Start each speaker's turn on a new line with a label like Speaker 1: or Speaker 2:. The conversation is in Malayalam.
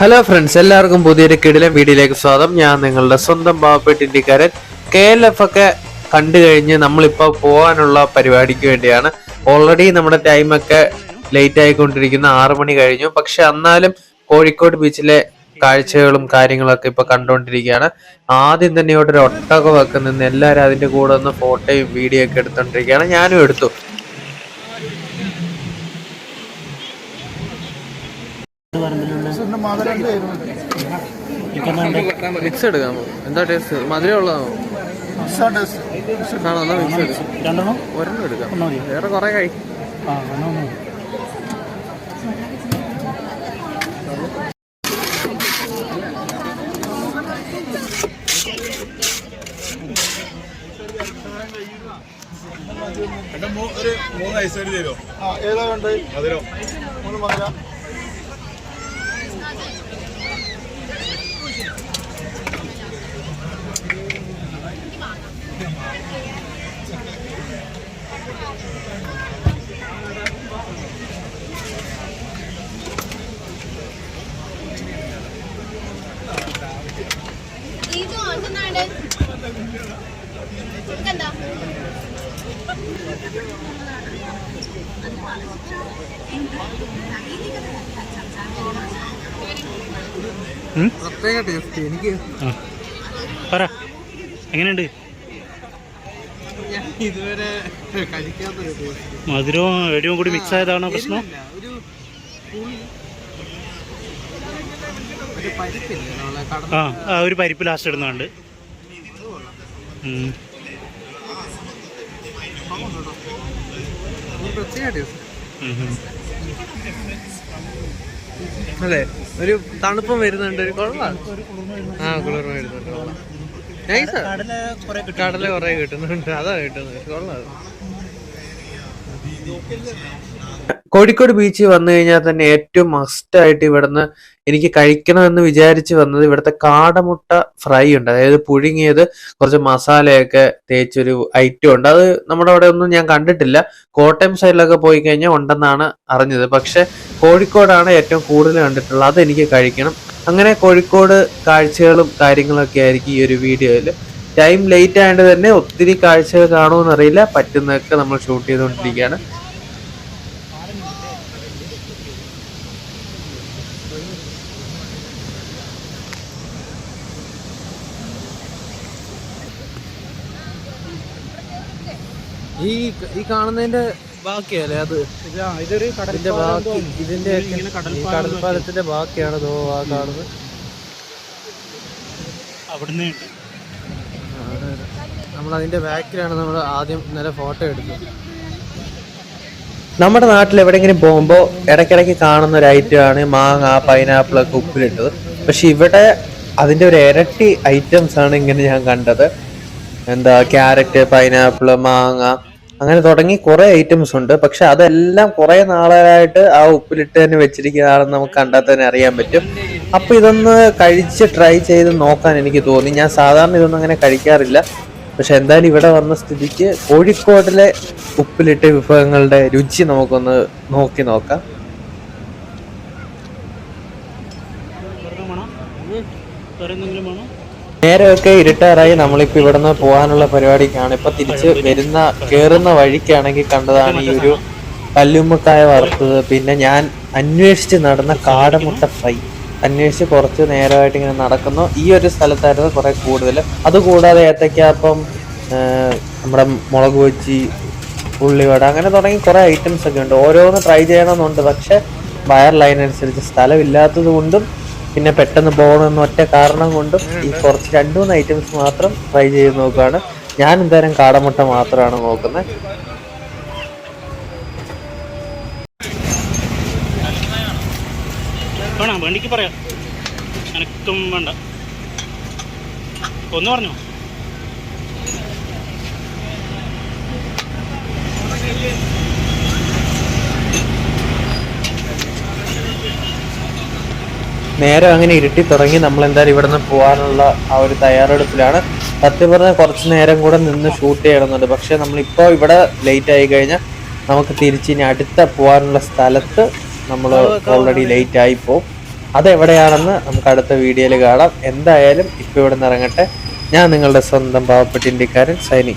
Speaker 1: ഹലോ ഫ്രണ്ട്സ് എല്ലാവർക്കും പുതിയൊരു കിടിലം വീഡിയോയിലേക്ക് സ്വാഗതം. ഞാൻ നിങ്ങളുടെ സ്വന്തം പാവപ്പെട്ട് ഇന്ത്യക്കാരൻ. കെ എൽ എഫ് ഒക്കെ കണ്ടു കഴിഞ്ഞ് നമ്മളിപ്പോൾ പോകാനുള്ള പരിപാടിക്ക് വേണ്ടിയാണ്. ഓൾറെഡി നമ്മുടെ ടൈമൊക്കെ ലേറ്റ് ആയിക്കൊണ്ടിരിക്കുന്ന. ആറു മണി കഴിഞ്ഞു. പക്ഷെ എന്നാലും കോഴിക്കോട് ബീച്ചിലെ കാഴ്ചകളും കാര്യങ്ങളൊക്കെ ഇപ്പൊ കണ്ടുകൊണ്ടിരിക്കുകയാണ്. ആദ്യം തന്നെ ഇവിടെ ഒരു ഒട്ടകമൊക്കെ നിന്ന് എല്ലാവരും അതിന്റെ കൂടെ ഒന്ന് ഫോട്ടോയും വീഡിയോ ഒക്കെ എടുത്തോണ്ടിരിക്കുകയാണ് ഞാനും എടുത്തു. മിക്സ് എടുക്കാം. എന്താ ടേസ്റ്റ് മധുരം ഉള്ളതാണോ? ആണോ എന്നാ മിക്സ് എടുക്കാം.
Speaker 2: രണ്ടെണ്ണം?
Speaker 1: ഒരെണ്ണം എടുക്കാം? വേറെ കുറെ കഴി.
Speaker 3: ഒരു മൂന്ന് ഐസ് തരുമോ
Speaker 4: ഏതാ വേണ്ടത്?
Speaker 3: മധുരം.
Speaker 4: മൂന്ന് മധുര.
Speaker 1: പ്രത്യേക ടേസ്റ്റ് എനിക്ക്.
Speaker 2: പറ. എങ്ങനെയുണ്ട്?
Speaker 1: ഇതുവരെ കഴിക്കാത്ത
Speaker 2: മധുരവും എരിവും കൂടി മിക്സ് ആയതാണോ പ്രശ്നം? ആ ഒരു പരിപ്പ് ലാസ്റ്റ് ഇടുന്നുണ്ട് ഉം.
Speaker 1: ഒരു പ്രത്യേക ടേസ്റ്റ്. അല്ലേ? ഒരു തണുപ്പം വരുന്നുണ്ട് ഒരു കൊള്ളാം. ആ കുളിർമ വരുന്നുണ്ട് കൊള്ളാം. നൈസാ? കടല കുറെ കിട്ടുന്നുണ്ട് അതാ കിട്ടുന്നത് കൊള്ളാം. കോഴിക്കോട് ബീച്ചിൽ വന്നു കഴിഞ്ഞാൽ തന്നെ ഏറ്റവും മസ്റ്റായിട്ട് ഇവിടുന്ന് എനിക്ക് കഴിക്കണമെന്ന് വിചാരിച്ച് വന്നത് ഇവിടുത്തെ കാടമുട്ട ഫ്രൈ ഉണ്ട്. അതായത് പുഴുങ്ങിയത് കുറച്ച് മസാലയൊക്കെ തേച്ചൊരു ഐറ്റം ഉണ്ട്. അത് നമ്മുടെ അവിടെ ഒന്നും ഞാൻ കണ്ടിട്ടില്ല. കോട്ടയം സൈഡിലൊക്കെ പോയി കഴിഞ്ഞാൽ ഉണ്ടെന്നാണ് അറിഞ്ഞത്. പക്ഷെ കോഴിക്കോടാണ് ഏറ്റവും കൂടുതൽ കണ്ടിട്ടുള്ളത്. അതെനിക്ക് കഴിക്കണം. അങ്ങനെ കോഴിക്കോട് കാഴ്ചകളും കാര്യങ്ങളൊക്കെ ആയിരിക്കും ഈ ഒരു വീഡിയോയിൽ. ടൈം ലേറ്റ് ആയതുകൊണ്ട് തന്നെ ഒത്തിരി കാഴ്ചകൾ കാണുമെന്നറിയില്ല. പറ്റുന്നതൊക്കെ നമ്മൾ ഷൂട്ട് ചെയ്തുകൊണ്ടിരിക്കുകയാണ്. ഈ ഈ കാണുന്നതിന്റെ ബാക്കിയല്ലേ അത്?
Speaker 2: ഇതൊരു
Speaker 1: ഇതിന്റെ ബാക്കി ഇതിന്റെ കടൽപ്പാലത്തിന്റെ ബാക്കിയാണ് ആ കാണുന്നത്.
Speaker 2: അവിടുന്ന് നമ്മളതിന്റെ
Speaker 1: നമ്മൾ അതിന്റെ ബാക്കിലാണ് നമ്മൾ ആദ്യം ഇന്നലെ ഫോട്ടോ എടുത്തത്. നമ്മുടെ നാട്ടിൽ എവിടെയെങ്കിലും പോകുമ്പോൾ ഇടയ്ക്കിടയ്ക്ക് കാണുന്ന ഒരു ഐറ്റമാണ് മാങ്ങ പൈനാപ്പിൾ ഒക്കെ ഉപ്പിലിട്ടത്. പക്ഷെ ഇവിടെ അതിന്റെ ഒരു ഇരട്ടി ഐറ്റംസ് ആണ് ഇങ്ങനെ ഞാൻ കണ്ടത്. എന്താ ക്യാരറ്റ് പൈനാപ്പിൾ മാങ്ങ അങ്ങനെ തുടങ്ങി കുറേ ഐറ്റംസ് ഉണ്ട്. പക്ഷെ അതെല്ലാം കുറേ നാളുകളായിട്ട് ആ ഉപ്പിലിട്ട് തന്നെ വെച്ചിരിക്കുന്നതാണെന്ന് നമുക്ക് കണ്ടാൽ തന്നെ അറിയാൻ പറ്റും. അപ്പോൾ ഇതൊന്ന് കഴിച്ച് ട്രൈ ചെയ്ത് നോക്കാൻ എനിക്ക് തോന്നി. ഞാൻ സാധാരണ ഇതൊന്നും അങ്ങനെ കഴിക്കാറില്ല. പക്ഷെ എന്തായാലും ഇവിടെ വന്ന സ്ഥിതിക്ക് കോഴിക്കോടിലെ ഉപ്പിലിട്ട വിഭവങ്ങളുടെ രുചി നമുക്കൊന്ന് നോക്കി നോക്കാം. നേരമൊക്കെ ഇരുട്ടാറായി നമ്മളിപ്പോ ഇവിടുന്ന് പോകാനുള്ള പരിപാടിക്കാണ്. ഇപ്പൊ തിരിച്ച് വരുന്ന കേറുന്ന വഴിക്കാണെങ്കിൽ കണ്ടതാണ് ഈ ഒരു കല്ലുമ്മക്കായ വറുത്തത്. പിന്നെ ഞാൻ അന്വേഷിച്ച് നടന്ന കാടമുട്ട ഫ്രൈ. അന്വേഷിച്ച് കുറച്ച് നേരമായിട്ട് ഇങ്ങനെ നടക്കുന്നു. ഈ ഒരു സ്ഥലത്തായിരുന്നു കുറെ കൂടുതൽ അതുകൂടാതെ ഏത്തയ്ക്കാപ്പം നമ്മുടെ മുളക് വെച്ചി ഉള്ളിവട അങ്ങനെ തുടങ്ങി കുറേ ഐറ്റംസ് ഒക്കെ ഉണ്ട്. ഓരോന്ന് ട്രൈ ചെയ്യണമെന്നുണ്ട്. പക്ഷേ വയർ ലൈൻ അനുസരിച്ച് കൊണ്ടും പിന്നെ പെട്ടെന്ന് പോകണമെന്ന് ഒറ്റ കാരണം കൊണ്ടും ഈ കുറച്ച് രണ്ടു മൂന്ന് ഐറ്റംസ് മാത്രം ട്രൈ ചെയ്ത് നോക്കുകയാണ്. ഞാൻ എന്തായാലും കാടമുട്ട മാത്രമാണ് നോക്കുന്നത്.
Speaker 2: വേണോ വണ്ടിക്ക് പറയാം. എനക്കും വേണ്ട. ഒന്ന് പറഞ്ഞോ?
Speaker 1: നേരം അങ്ങനെ ഇരുട്ടി തുടങ്ങി നമ്മൾ എന്തായാലും ഇവിടെ നിന്ന് പോകാനുള്ള ആ ഒരു തയ്യാറെടുപ്പിലാണ്. സത്യം പറഞ്ഞാൽ കുറച്ച് നേരം കൂടെ നിന്ന് ഷൂട്ട് ചെയ്യണമെന്നുണ്ട്. പക്ഷെ നമ്മളിപ്പോൾ ഇവിടെ ലേറ്റ് ആയി കഴിഞ്ഞാൽ നമുക്ക് തിരിച്ച് ഇനി അടുത്ത പോകാനുള്ള സ്ഥലത്ത് നമ്മൾ ഓൾറെഡി ലേറ്റ് ആയി പോകും അതെവിടെയാണെന്ന് നമുക്ക് അടുത്ത വീഡിയോയിൽ കാണാം. എന്തായാലും ഇപ്പോൾ ഇവിടെ നിന്ന് ഇറങ്ങട്ടെ. ഞാൻ നിങ്ങളുടെ സ്വന്തം പാവപ്പെട്ട ഇന്ത്യക്കാരൻ സൈനിങ്